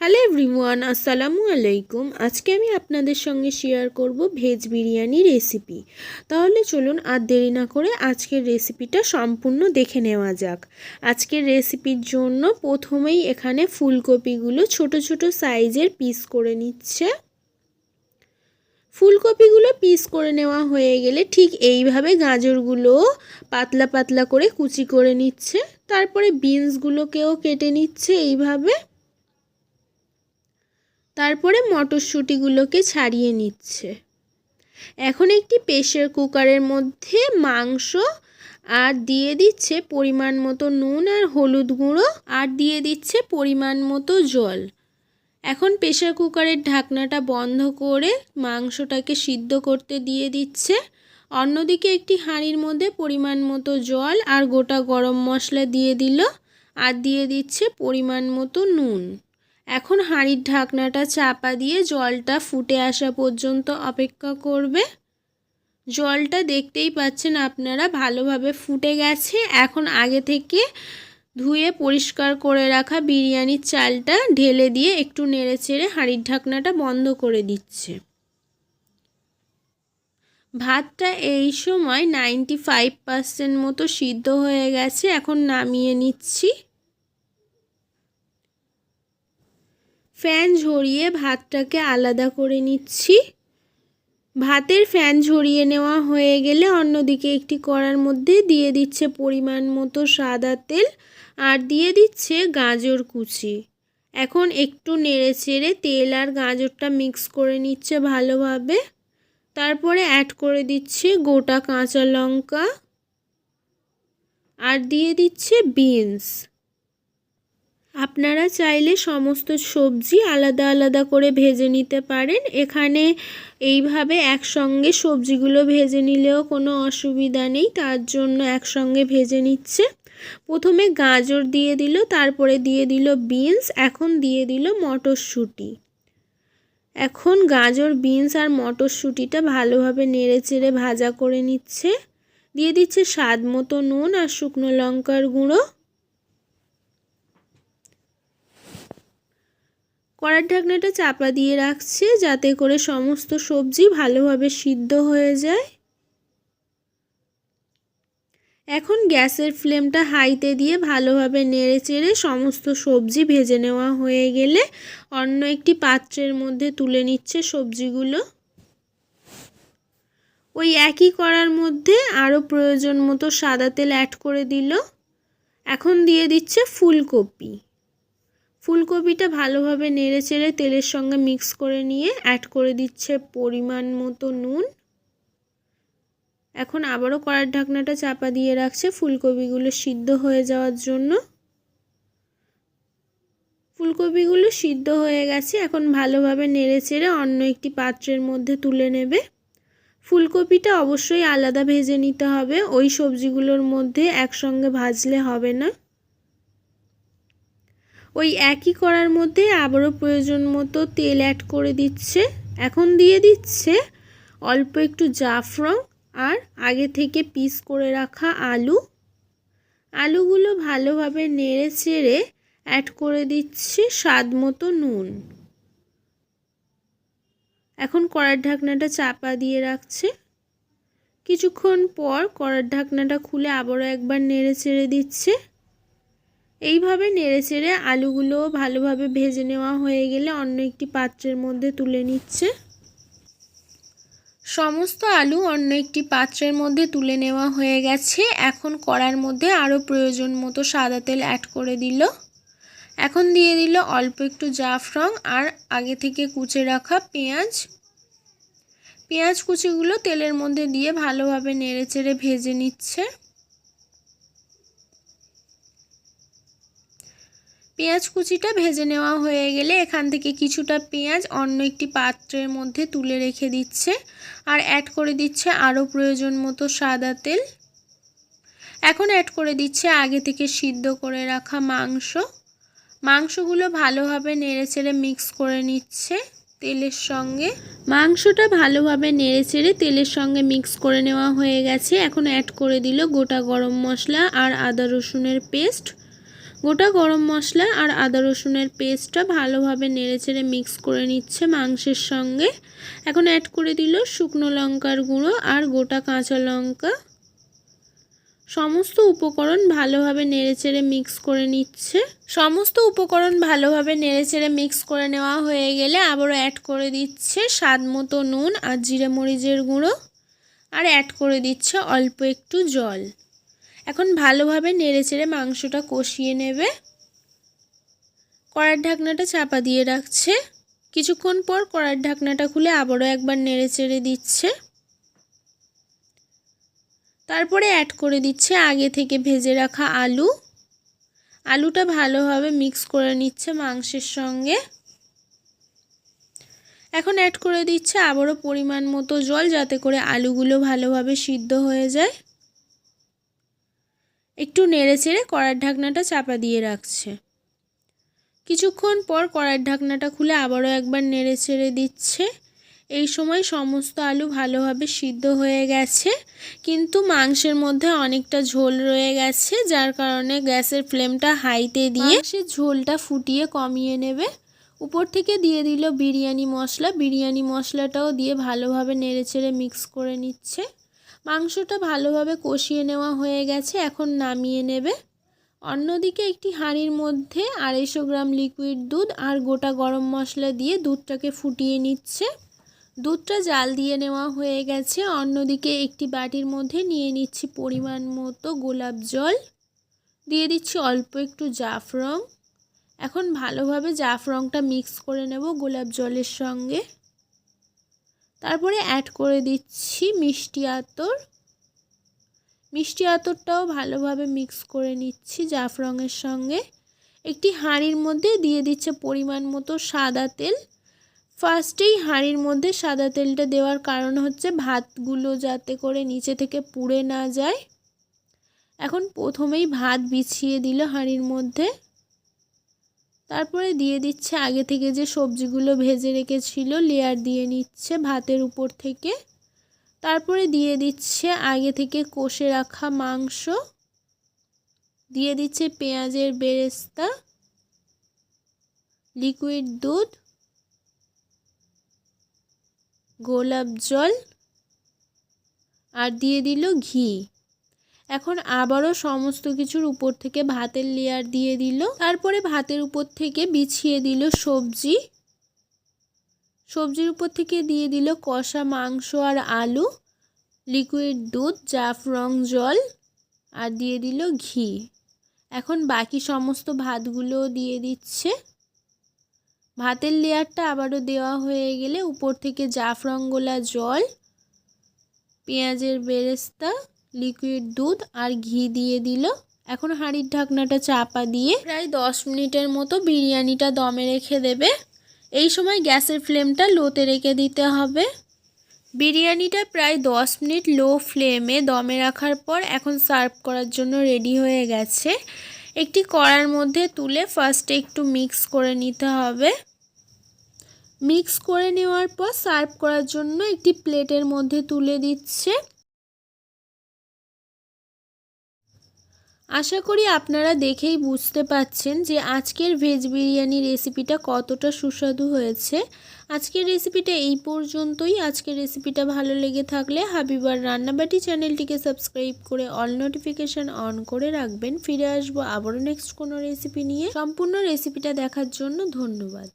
Hello everyone, আসসালামু আলাইকুম। আজকে আমি আপনাদের সঙ্গে শেয়ার করব ভেজ বিরিয়ানি রেসিপি তাহলে চলুন আর দেরি না করে আজকের রেসিপিটা সম্পূর্ণ দেখে নেওয়া যাক। আজকের রেসিপির জন্য প্রথমেই এখানে ফুলকপিগুলো ছোট ছোট সাইজের পিস করে নিচ্ছে। ফুলকপিগুলো পিস করে নেওয়া হয়ে গেলে ঠিক এইভাবে গাজরগুলো পাতলা পাতলা করে কুচি করে নিচ্ছে। তারপরে বিনসগুলোকেও কেটে নিচ্ছে এইভাবে। তারপরে মটরশুঁটিগুলোকে ছাড়িয়ে নিচ্ছে। এখন একটি প্রেশার কুকারের মধ্যে মাংস আর দিয়ে দিচ্ছে পরিমাণ মতো নুন আর হলুদ গুঁড়ো আর দিয়ে দিচ্ছে পরিমাণ মতো জল। এখন প্রেশার কুকারের ঢাকনাটা বন্ধ করে মাংসটাকে সিদ্ধ করতে দিয়ে দিচ্ছে। অন্যদিকে একটি হাঁড়ির মধ্যে পরিমাণ মতো জল আর গোটা গরম মশলা দিয়ে দিল আর দিয়ে দিচ্ছে পরিমাণ মতো নুন। এখন হাঁড়ির ঢাকনাটা চাপা দিয়ে জলটা ফুটে আসা পর্যন্ত অপেক্ষা করবে। জলটা দেখতেই পাচ্ছেন আপনারা, ভালোভাবে ফুটে গেছে। এখন আগে থেকে ধুয়ে পরিষ্কার করে রাখা বিরিয়ানির চালটা ঢেলে দিয়ে একটু নেড়ে চেড়ে হাঁড়ির ঢাকনাটা বন্ধ করে দিচ্ছে। ভাতটা এই সময় নাইনটি ফাইভ পার্সেন্ট মতো সিদ্ধ হয়ে গেছে। এখন নামিয়ে নিচ্ছি। ফ্যান ঝরিয়ে ভাতটাকে আলাদা করে নিচ্ছি। ভাতের ফ্যান ঝরিয়ে নেওয়া হয়ে গেলে অন্যদিকে একটি কড়ার মধ্যে দিয়ে দিচ্ছে পরিমাণ মতো সাদা তেল আর দিয়ে দিচ্ছে গাজর কুচি। এখন একটু নেড়ে চেড়ে তেল আর গাজরটা মিক্স করে নিচ্ছে ভালোভাবে। তারপরে অ্যাড করে দিচ্ছে গোটা কাঁচা লঙ্কা। আর দিয়ে দিচ্ছে বিনস। আপনারা চাইলে সমস্ত সবজি আলাদা আলাদা করে ভেজে নিতে পারেন। এখানে এইভাবে একসঙ্গে সবজিগুলো ভেজে নিলেও কোনো অসুবিধা নেই, তার জন্য একসঙ্গে ভেজে নিচ্ছে। প্রথমে গাজর দিয়ে দিল, তারপরে দিয়ে দিল বিনস, এখন দিয়ে দিল মটরশুঁটি। এখন গাজর, বিনস আর মটরশুঁটিটা ভালোভাবে নেড়ে চেড়ে ভাজা করে নিচ্ছে। দিয়ে দিচ্ছে স্বাদ মতো নুন আর শুকনো লঙ্কার গুঁড়ো। কড়ার ঢাকনাটা চাপা দিয়ে রাখছে যাতে করে সমস্ত সবজি ভালোভাবে সিদ্ধ হয়ে যায়। এখন গ্যাসের ফ্লেমটা হাইতে দিয়ে ভালোভাবে নেড়ে চেড়ে সমস্ত সবজি ভেজে নেওয়া হয়ে গেলে অন্য একটি পাত্রের মধ্যে তুলে নিচ্ছে সবজিগুলো। ওই একই করার মধ্যে আরও প্রয়োজন মতো সাদা তেল অ্যাড করে দিল। এখন দিয়ে দিচ্ছে ফুলকপি। ফুলকপিটা ভালোভাবে নেড়ে চেড়ে তেলের সঙ্গে মিক্স করে নিয়ে অ্যাড করে দিচ্ছে পরিমাণ মতো নুন। এখন আবারও কড়ার ঢাকনাটা চাপা দিয়ে রাখছে, ফুলকপিগুলো সিদ্ধ হয়ে যাওয়ার জন্য। ফুলকপিগুলো সিদ্ধ হয়ে গেছে, এখন ভালোভাবে নেড়ে চেড়ে অন্য একটি পাত্রের মধ্যে তুলে নেবে। ফুলকপিটা অবশ্যই আলাদা ভেজে নিতে হবে, ওই সবজিগুলোর মধ্যে একসঙ্গে ভাজলে হবে না। ওই একই করার মধ্যে আবারও প্রয়োজন মতো তেল অ্যাড করে দিচ্ছে। এখন দিয়ে দিচ্ছে অল্প একটু জাফরং আর আগে থেকে পিস করে রাখা আলু। আলুগুলো ভালোভাবে নেড়ে চেড়ে অ্যাড করে দিচ্ছে স্বাদ মতো নুন। এখন কড়ার ঢাকনাটা চাপা দিয়ে রাখছে। কিছুক্ষণ পর কড়ার ঢাকনাটা খুলে আবারও একবার নেড়ে চেড়ে দিচ্ছে। এইভাবে নেড়ে চেড়ে আলুগুলো ভালোভাবে ভেজে নেওয়া হয়ে গেলে অন্য একটি পাত্রের মধ্যে তুলে নিচ্ছে। সমস্ত আলু অন্য একটি পাত্রের মধ্যে তুলে নেওয়া হয়ে গেছে। এখন কড়ার মধ্যে আরও প্রয়োজন মতো সাদা তেল অ্যাড করে দিল। এখন দিয়ে দিল অল্প একটু জাফরং আর আগে থেকে কুচে রাখা পেঁয়াজ। পেঁয়াজ কুচিগুলো তেলের মধ্যে দিয়ে ভালোভাবে নেড়ে চেড়ে ভেজে নিচ্ছে। পেঁয়াজ কুচিটা ভেজে নেওয়া হয়ে গেলে এখান থেকে কিছুটা পেঁয়াজ অন্য একটি পাত্রের মধ্যে তুলে রেখে দিচ্ছে আর অ্যাড করে দিচ্ছে আরও প্রয়োজন মতো সাদা তেল। এখন অ্যাড করে দিচ্ছে আগে থেকে সিদ্ধ করে রাখা মাংস। মাংসগুলো ভালোভাবে নেড়ে চেড়ে মিক্স করে নিচ্ছে তেলের সঙ্গে। মাংসটা ভালোভাবে নেড়ে চেড়ে তেলের সঙ্গে মিক্স করে নেওয়া হয়ে গেছে। এখন অ্যাড করে দিল গোটা গরম মশলা আর আদা রসুনের পেস্ট গোটা গরম মশলা আর আদা রসুনের পেস্টটা ভালোভাবে নেড়েচেড়ে মিক্স করে নিচ্ছে মাংসের সঙ্গে। এখন অ্যাড করে দিল শুকনো লঙ্কার গুঁড়ো আর গোটা কাঁচা লঙ্কা। সমস্ত উপকরণ ভালোভাবে নেড়েচেড়ে মিক্স করে নিচ্ছে। সমস্ত উপকরণ ভালোভাবে নেড়েচেড়ে মিক্স করে নেওয়া হয়ে গেলে আবারও অ্যাড করে দিচ্ছে স্বাদ মতো নুন আর জিরে মরিচের গুঁড়ো। আর অ্যাড করে দিচ্ছে অল্প একটু জল। এখন ভালোভাবে নেড়ে চেড়ে মাংসটা কষিয়ে নেবে। কড়ার ঢাকনাটা চাপা দিয়ে রাখছে। কিছুক্ষণ পর কড়ার ঢাকনাটা খুলে আবারও একবার নেড়ে চেড়ে দিচ্ছে। তারপরে অ্যাড করে দিচ্ছে আগে থেকে ভেজে রাখা আলু। আলুটা ভালোভাবে মিক্স করে নিচ্ছে মাংসের সঙ্গে। এখন অ্যাড করে দিচ্ছে আবারও পরিমাণ মতো জল যাতে করে আলুগুলো ভালোভাবে সিদ্ধ হয়ে যায়। একটু নেড়ে চেড়ে কড়ার ঢাকনাটা চাপা দিয়ে রাখছে। কিছুক্ষণ পর কড়ার ঢাকনাটা খুলে আবারও একবার নেড়ে চেড়ে দিচ্ছে। এই সময় সমস্ত আলু ভালোভাবে সিদ্ধ হয়ে গেছে, কিন্তু মাংসের মধ্যে অনেকটা ঝোল রয়ে গেছে, যার কারণে গ্যাসের ফ্লেমটা হাইতে দিয়ে সে ঝোলটা ফুটিয়ে কমিয়ে নেবে। উপর থেকে দিয়ে দিল বিরিয়ানি মশলা। বিরিয়ানি মশলাটাও দিয়ে ভালোভাবে নেড়ে নেড়েচেড়ে মিক্স করে নিচ্ছে। মাংসটা ভালোভাবে কষিয়ে নেওয়া হয়ে গেছে, এখন নামিয়ে নেবে। অন্যদিকে একটি হাঁড়ির মধ্যে আড়াইশো গ্রাম লিকুইড দুধ আর গোটা গরম মশলা দিয়ে দুধটাকে ফুটিয়ে নিচ্ছে। দুধটা জাল দিয়ে নেওয়া হয়ে গেছে। অন্যদিকে একটি বাটির মধ্যে নিয়ে নিচ্ছি পরিমাণ মতো গোলাপ জল। দিয়ে দিচ্ছি অল্প একটু জাফরং। এখন ভালোভাবে জাফরংটা মিক্স করে নেব গোলাপ জলের সঙ্গে। তারপরে অ্যাড করে দিচ্ছি মিষ্টি আতর। মিষ্টি আতরটাও ভালোভাবে মিক্স করে নিচ্ছি জাফরঙের সঙ্গে। একটি হাঁড়ির মধ্যে দিয়ে দিচ্ছে পরিমাণ মতো সাদা তেল। ফার্স্টেই হাঁড়ির মধ্যে সাদা তেলটা দেওয়ার কারণ হচ্ছে ভাতগুলো যাতে করে নিচে থেকে পুড়ে না যায়। এখন প্রথমেই ভাত বিছিয়ে দিল হাঁড়ির মধ্যে। তারপরে দিয়ে দিচ্ছে আগে থেকে যে সবজিগুলো ভেজে রেখেছিল লেয়ার দিয়ে নিচ্ছে ভাতের উপর থেকে। তারপরে দিয়ে দিচ্ছে আগে থেকে কষে রাখা মাংস। দিয়ে দিচ্ছে পেঁয়াজের বেরেস্তা লিকুইড দুধ, গোলাপ জল, আর দিয়ে দিল ঘি। এখন আবারও সমস্ত কিছুর উপর থেকে ভাতের লেয়ার দিয়ে দিল। তারপরে ভাতের উপর থেকে বিছিয়ে দিল সবজি। সবজির উপর থেকে দিয়ে দিল কষা মাংস আর আলু লিকুইড দুধ, জাফরং জল আর দিয়ে দিল ঘি। এখন বাকি সমস্ত ভাতগুলো দিয়ে দিচ্ছে। ভাতের লেয়ারটা আবারও দেওয়া হয়ে গেলে উপর থেকে জাফরং গোলা জল, পেঁয়াজের বেরেস্তা লিকুইড দুধ আর ঘি দিয়ে দিল। এখন হাঁড়ির ঢাকনাটা চাপা দিয়ে প্রায় দশ মিনিটের মতো বিরিয়ানিটা দমে রেখে দেবে। এই সময় গ্যাসের ফ্লেমটা লোতে রেখে দিতে হবে। বিরিয়ানিটা প্রায় দশ মিনিট লো ফ্লেমে দমে রাখার পর এখন সার্ভ করার জন্য রেডি হয়ে গেছে। একটি কড়ার মধ্যে তুলে ফার্স্টে একটু মিক্স করে নিতে হবে। মিক্স করে নেওয়ার পর সার্ভ করার জন্য একটি প্লেটের মধ্যে তুলে দিচ্ছে। আশা করি আপনারা দেখেই বুঝতে পাচ্ছেন যে আজকের ভেজ বিরিয়ানি রেসিপিটা কতটা সুস্বাদু হয়েছে। আজকের রেসিপিটা এই পর্যন্তই। আজকের রেসিপিটা ভালো লেগে থাকলে হাবিবার রান্নাবাটি চ্যানেলটিকে সাবস্ক্রাইব করে অল নোটিফিকেশান অন করে রাখবেন। ফিরে আসব আবারও নেক্সট কোনো রেসিপি নিয়ে। সম্পূর্ণ রেসিপিটা দেখার জন্য ধন্যবাদ।